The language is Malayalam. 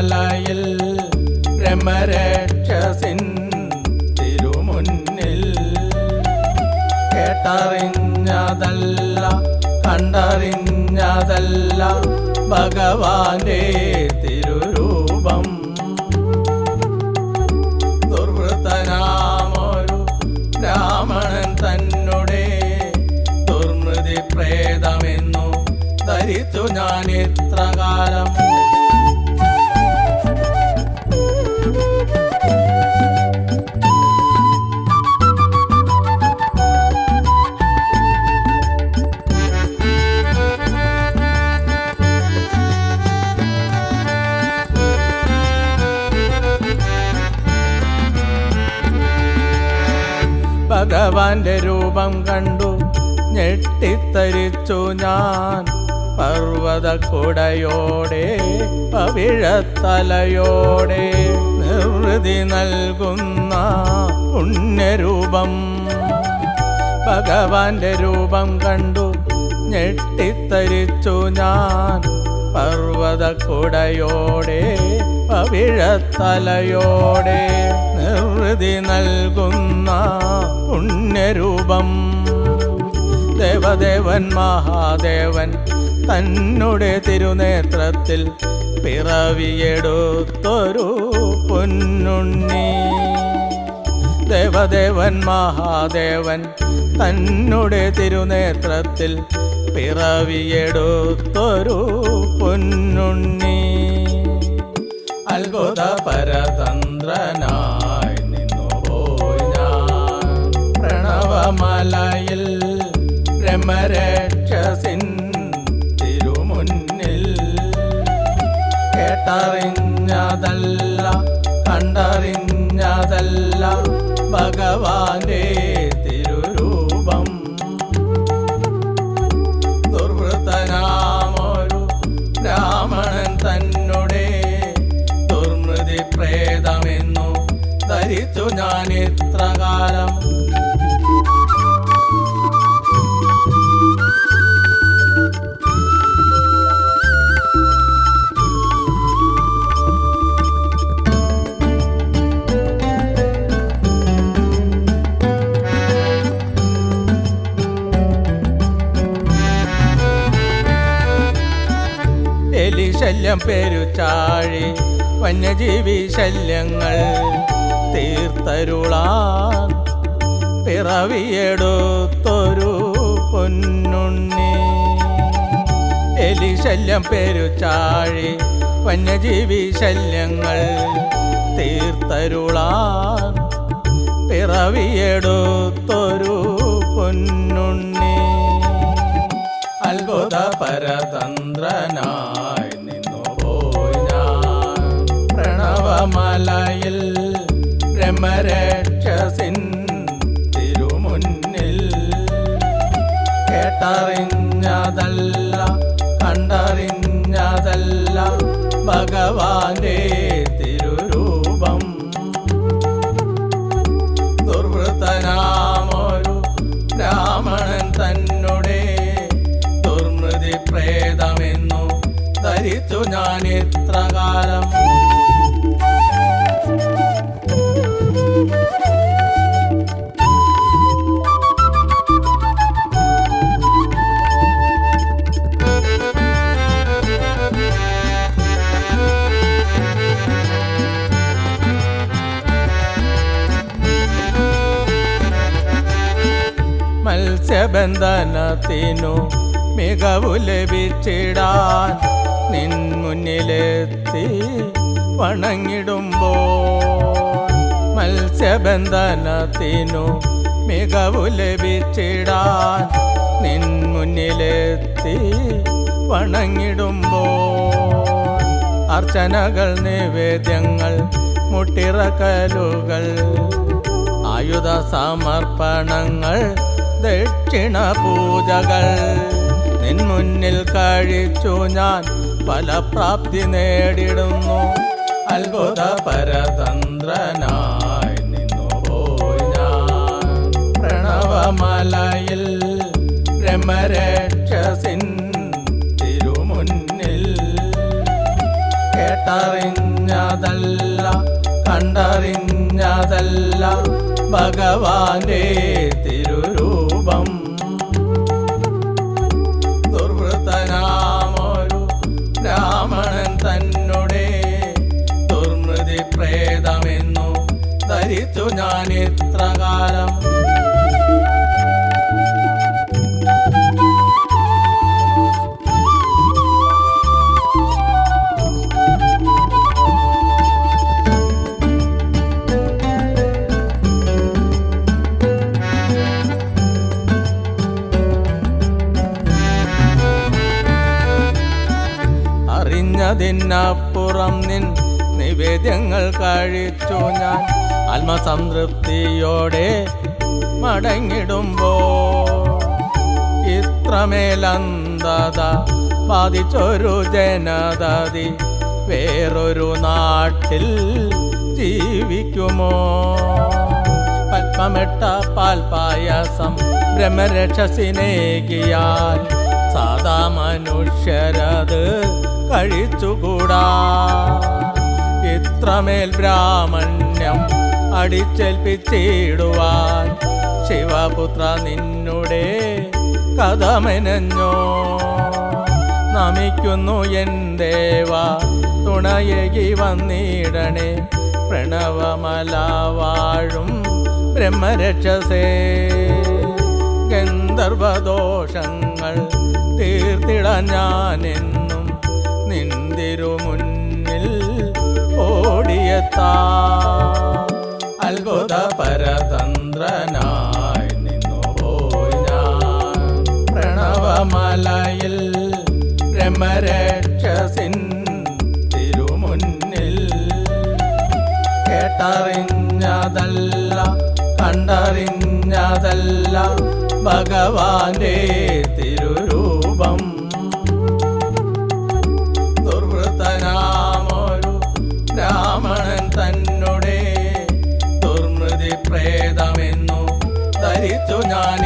പ്രണവമലയിൽ ബ്രഹ്മരക്ഷസിൻ തിരുമുന്നിൽ. കേട്ടറിഞ്ഞതല്ല കണ്ടറിഞ്ഞതല്ല ഭഗവാന്റെ തിരുരൂപം. ദുർവൃത്തനാമൊരു ബ്രാഹ്മണൻ തന്നെ ദുർമൃതി പ്രേതമെന്നു ധരിച്ചു ഞാൻ എത്ര ഭഗവാന്റെ രൂപം കണ്ടു ഞെട്ടിത്തരിച്ചു ഞാൻ. പർവത കുടയോടെ പവിഴത്തലയോടെ നിർവൃതി നൽകുന്ന പുണ്യരൂപം. ഭഗവാന്റെ രൂപം കണ്ടു ഞെട്ടിത്തരിച്ചു ഞാൻ. പർവത കുടയോടെ പവിഴത്തലയോടെ നിർവൃതി നൽകുന്ന പുണ്യരൂപം. ദേവദേവൻ മഹാദേവൻ തന്നുടെ തിരുനേത്രത്തിൽ പിറവിയെടുത്തൊരു പൊന്നുണ്ണി. ദേവദേവൻ മഹാദേവൻ തന്നുടെ തിരുനേത്രത്തിൽ പിറവിയെടുത്തൊരു പൊന്നുണ്ണി. അത്ഭുത പരതന്ത്രനായി നിന്നു പോയി ഞാൻ. പ്രണവമലയിൽ ബ്രഹ്മരക്ഷസിൻ തിരുമുന്നിൽ കേട്ടറിഞ്ഞതല്ല കണ്ടറിഞ്ഞതല്ല ഭഗവാന്റെ ധരിച്ചു ഞാൻ എത്ര കാലം എലി ശല്യം പെരുച്ചാഴി വന്യജീവി ശല്യങ്ങൾ. തീർത്തരുളാൻ പിറവിയെടുത്തൊരു പൊന്നുണ്ണി. എലി ശല്യം ചാഴി വന്യജീവി ശല്യങ്ങൾ തീർത്തരുളാൻ പിറവിയെടുത്തൊരു പൊന്നുണ്ണി. അത്ഭുത പരതന്ത്രനായി നിന്നു പോയി ഞാൻ. പ്രണവമലയിൽ ബ്രഹ്മരക്ഷസിൻ തിരുമുന്നിൽ കേട്ടറിഞ്ഞതല്ല കണ്ടറിഞ്ഞതല്ല ഭഗവാന്റെ തിരുരൂപം. ദുർവൃത്തനാമൊരു ബ്രാഹ്മണൻ തന്നെ ദുർമൃതി പ്രേതമെന്നു ധരിച്ചു ഞാൻ മത്സ്യബന്ധനത്തിനു മികവു ലഭിച്ചിടാൻ നിൻ മുന്നിലെത്തി വണങ്ങിടുമ്പോൾ മത്സ്യബന്ധനത്തിനു മികവു ലഭിച്ചിടാൻ നിൻ മുന്നിലെത്തി വണങ്ങിടുമ്പോൾ അർച്ചനകൾ നിവേദ്യങ്ങൾ മുട്ടിറക്കലുകൾ ആയുധ സമർപ്പണങ്ങൾ ദക്ഷിണ പൂജകൾ നിൻമുന്നിൽ കഴിച്ചു ഞാൻ ഫലപ്രാപ്തി നേടിടുന്നു. അത്ഭുത പരതന്ത്രനായി നിന്നു പോയി ഞാൻ. പ്രണവമലയിൽ ബ്രഹ്മരക്ഷസിൻ തിരുമുന്നിൽ കേട്ട കേട്ടറിഞ്ഞതല്ല കണ്ടറിഞ്ഞതല്ല ഭഗവാന്റെ തിരുരൂപം ധരിച്ചു ഞാൻ ഇത്ര കാലം അറിഞ്ഞതിനപ്പുറം നിൻ നിവേദ്യങ്ങൾ കഴിച്ചു ഞാൻ. ആത്മസംതൃപ്തിയോടെ മടങ്ങിടുമ്പോ ഇത്രമേലന്തത ബാധിച്ചൊരു ജനതതി വേറൊരു നാട്ടിൽ ജീവിക്കുമോ? പത്മമെട്ട പാൽപായസം ബ്രഹ്മരക്ഷ സിനേകിയാൽ സാധാ മനുഷ്യരത് കഴിച്ചുകൂടാ? ഇത്രമേൽ ബ്രാഹ്മണ്യം അടിച്ചേൽപ്പിച്ചിടുവാൻ ശിവപുത്ര നിന്നുടെ കഥമെനഞ്ഞോ നമിക്കുന്നു എൻ ദേവ തുണയകി വന്നിടണേ. പ്രണവമലാവാഴും ബ്രഹ്മരക്ഷസേ. ഗന്ധർവദോഷങ്ങൾ തീർത്തിടാൻ ഞാനെന്നും നിന്തിരു മുന്നിൽ ഓടിയെത്താ. ബ്രഹ്മരക്ഷസിൻ തിരുമുന്നിൽ കേട്ടറിഞ്ഞതല്ല കണ്ടറിഞ്ഞതല്ല ഭഗവാന്റെ തിരുരൂപം. ദുർവൃത്തനാമൊരു ബ്രാഹ്മണൻ തന്നെ ദുർമൃതി പ്രേതമെന്നു ധരിച്ചു ഞാൻ